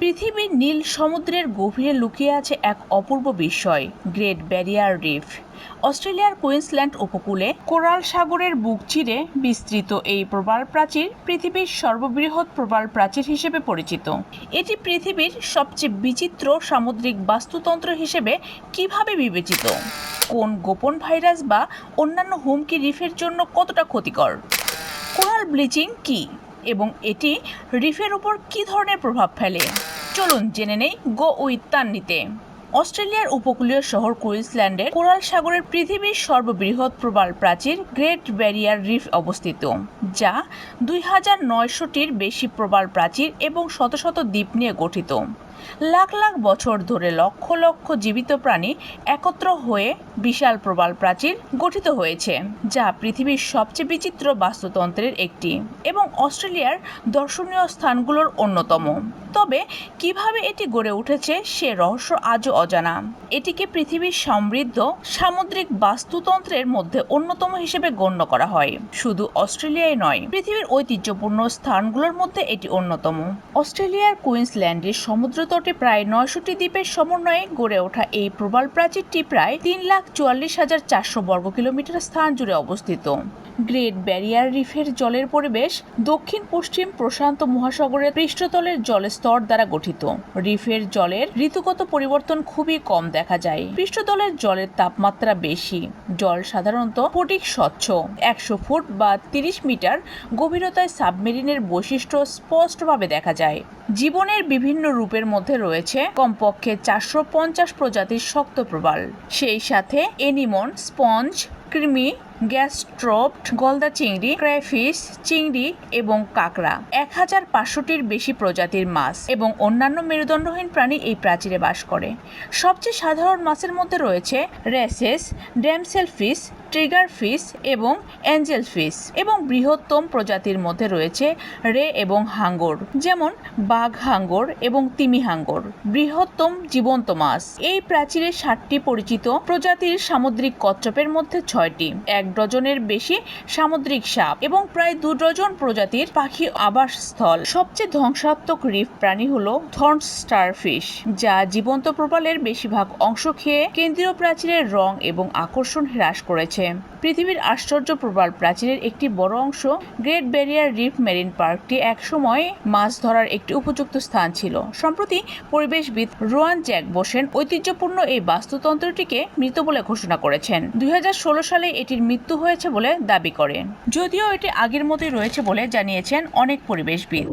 পৃথিবীর নীল সমুদ্রের গভীরে লুকিয়ে আছে এক অপূর্ব বিস্ময় গ্রেট ব্যারিয়ার রিফ অস্ট্রেলিয়ার কুইন্সল্যান্ড উপকূলে কোরাল সাগরের বুক চিরে বিস্তৃত এই প্রবাল প্রাচীর পৃথিবীর সর্ববৃহৎ প্রবাল প্রাচীর হিসেবে পরিচিত। এটি পৃথিবীর সবচেয়ে বিচিত্র সামুদ্রিক বাস্তুতন্ত্র হিসেবে কীভাবে বিবেচিত? কোন গোপন ভাইরাস বা অন্যান্য হুমকি রিফের জন্য কতটা ক্ষতিকর? কোরাল ব্লিচিং কি? এবং এটি রিফের উপর কী ধরনের প্রভাব ফেলে? চলুন জেনে নেই গো উইথ তান্নিতে অস্ট্রেলিয়ার উপকূলীয় শহর কুইন্সল্যান্ডের কোরাল সাগরের পৃথিবীর সর্ববৃহৎ প্রবাল প্রাচীর গ্রেট ব্যারিয়ার রিফ অবস্থিত, যা দুই হাজার নয়শোটির বেশি প্রবাল প্রাচীর এবং শত শত দ্বীপ নিয়ে গঠিত। লাখ লাখ বছর ধরে লক্ষ লক্ষ জীবিত প্রাণী একত্র হয়ে বিশাল প্রবাল প্রাচীর গঠিত হয়েছে, যা পৃথিবীর সবচেয়ে বিচিত্র বাস্তুতন্ত্রের একটি এবং অস্ট্রেলিয়ার দর্শনীয় স্থানগুলোর অন্যতম। তবে কীভাবে এটি গড়ে উঠেছে সে রহস্য আজও অজানা। এটিকে পৃথিবীর সমৃদ্ধ সামুদ্রিক বাস্তুতন্ত্রের মধ্যে অন্যতম হিসেবে গণ্য করা হয়। শুধু অস্ট্রেলিয়ায় নয়, পৃথিবীর ঐতিহ্যপূর্ণ স্থানগুলোর মধ্যে এটি অন্যতম। অস্ট্রেলিয়ার কুইন্সল্যান্ডের সমুদ্রতটে প্রায় নয়শোটি দ্বীপের সমন্বয়ে গড়ে ওঠা এই প্রবাল প্রাচীরটি প্রায় তিন লাখ চুয়াল্লিশ হাজার চারশো বর্গ কিলোমিটার স্থান জুড়ে অবস্থিত। গ্রেট ব্যারিয়ার রিফের জলের পরিবেশ দক্ষিণ পশ্চিম প্রশান্ত মহাসাগরের পৃষ্ঠতলের জলের স্তর দ্বারা গঠিত। রিফের জলের ঋতুগত পরিবর্তন খুবই কম দেখা যায়। পৃষ্ঠতলের জলের তাপমাত্রা বেশি। জল সাধারণত স্ফটিক স্বচ্ছ। একশো ফুট বা তিরিশ মিটার গভীরতায় সাবমেরিনের বৈশিষ্ট্য স্পষ্টভাবে দেখা যায়। জীবনের বিভিন্ন রূপের মধ্যে রয়েছে কমপক্ষে চারশো পঞ্চাশ প্রজাতির শক্ত প্রবাল। সেই সাথে এনিমন স্পঞ্জ কৃমি গ্যাস্ট্রোপ্ট, গলদা চিংড়ি ক্র্যাফিস চিংড়ি এবং কাঁকড়া। এক হাজার পাঁচশোটির বেশি প্রজাতির মাছ এবং অন্যান্য মেরুদণ্ডহীন প্রাণী এই প্রাচীরে বাস করে। সবচেয়ে সাধারণ মাছের মধ্যে রয়েছে wrasses damselfish triggerfish এবং অ্যাঞ্জেল ফিশ এবং বৃহত্তম প্রজাতির মধ্যে রয়েছে রে এবং হাঙ্গর, যেমন বাঘ হাঙ্গর এবং তিমি হাঙ্গর, বৃহত্তম জীবন্ত মাছ। এই প্রাচীরে ষাটটি পরিচিত প্রজাতির সামুদ্রিক কচ্ছপের মধ্যে ছয়টি। এক ডজনের বেশি সামুদ্রিক সাপ এবং প্রায় দু ডজন প্রজাতির পাখি আবাসস্থল। সবচেয়ে ধ্বংসাত্মক রিফ প্রাণী হলো থর্ন স্টারফিশ, যা জীবন্ত প্রবালের বেশিরভাগ অংশ খেয়ে কেন্দ্রীয় প্রাচীরের রং এবং আকর্ষণ হ্রাস করেছে। পৃথিবীর আশ্চর্য প্রবাল প্রাচীরের একটি বড় অংশ গ্রেট ব্যারিয়ার রিফ মেরিন পার্কটি একসময় মাছ ধরার একটি উপযুক্ত স্থান ছিল। সম্প্রতি পরিবেশবিদ রোয়ান জ্যাক বোসেন ঐতিহ্যপূর্ণ এই বাস্তুতন্ত্রটিকে মৃত বলে ঘোষণা করেছেন। দুই হাজার ষোলো সালে এটির মৃত্যু হয়েছে বলে দাবি করে। যদিও এটি আগের মতোই রয়েছে বলে জানিয়েছেন অনেক পরিবেশবিদ।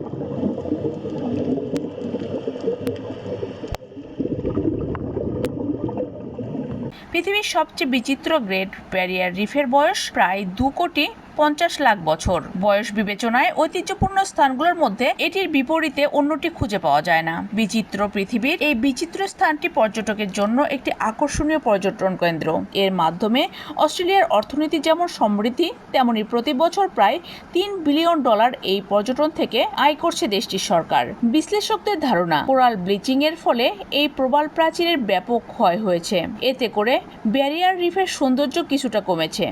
পৃথিবীর সবচেয়ে বিচিত্র গ্রেট ব্যারিয়ার রিফের বয়স প্রায় দু কোটি পঞ্চাশ লাখ বছর। বয়স বিবেচনায় ঐতিহ্যপূর্ণ স্থানগুলোর মধ্যে এটির বিপরীতে অন্যটি খুঁজে পাওয়া যায় না। বিচিত্র পৃথিবীর এই বিচিত্র স্থানটি পর্যটকের জন্য একটি আকর্ষণীয় পর্যটন কেন্দ্র। এর মাধ্যমে অস্ট্রেলিয়ার অর্থনীতি যেমন সমৃদ্ধি, তেমনি প্রতি বছর প্রায় তিন বিলিয়ন ডলার এই পর্যটন থেকে আয় করছে দেশটির সরকার। বিশ্লেষকদের ধারণা, কোরাল ব্লিচিং এর ফলে এই প্রবাল প্রাচীরের ব্যাপক ক্ষয় হয়েছে। এতে করে ব্যারিয়ার রিফের সৌন্দর্য কিছুটা কমেছে।